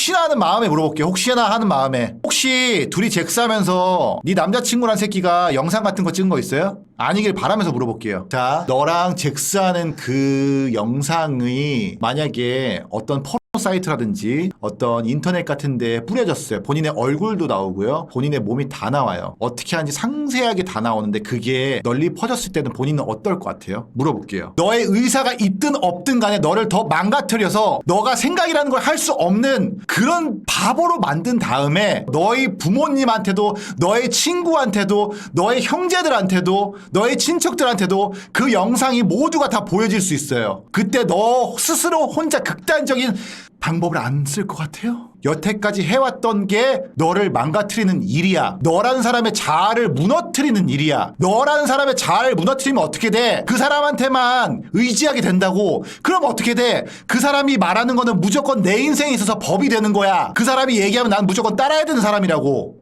혹시나 하는 마음에 물어볼게요. 혹시나 하는 마음에. 혹시 둘이 잭스하면서 네 남자친구란 새끼가 영상 같은 거 찍은 거 있어요? 아니길 바라면서 물어볼게요. 자, 너랑 잭스하는 그 영상이 만약에 어떤 포 사이트라든지 어떤 인터넷 같은 데 뿌려졌어요. 본인의 얼굴도 나오고요. 본인의 몸이 다 나와요. 어떻게 하는지 상세하게 다 나오는데 그게 널리 퍼졌을 때는 본인은 어떨 것 같아요? 물어볼게요. 너의 의사가 있든 없든 간에 너를 더 망가뜨려서 너가 생각이라는 걸 할 수 없는 그런 바보로 만든 다음에 너희 부모님한테도 너의 친구한테도 너의 형제들한테도 너의 친척들한테도 그 영상이 모두가 다 보여질 수 있어요. 그때 너 스스로 혼자 극단적인 방법을 안 쓸 것 같아요? 여태까지 해왔던 게 너를 망가뜨리는 일이야. 너라는 사람의 자아를 무너뜨리는 일이야. 너라는 사람의 자아를 무너뜨리면 어떻게 돼? 그 사람한테만 의지하게 된다고. 그럼 어떻게 돼? 그 사람이 말하는 거는 무조건 내 인생에 있어서 법이 되는 거야. 그 사람이 얘기하면 난 무조건 따라야 되는 사람이라고.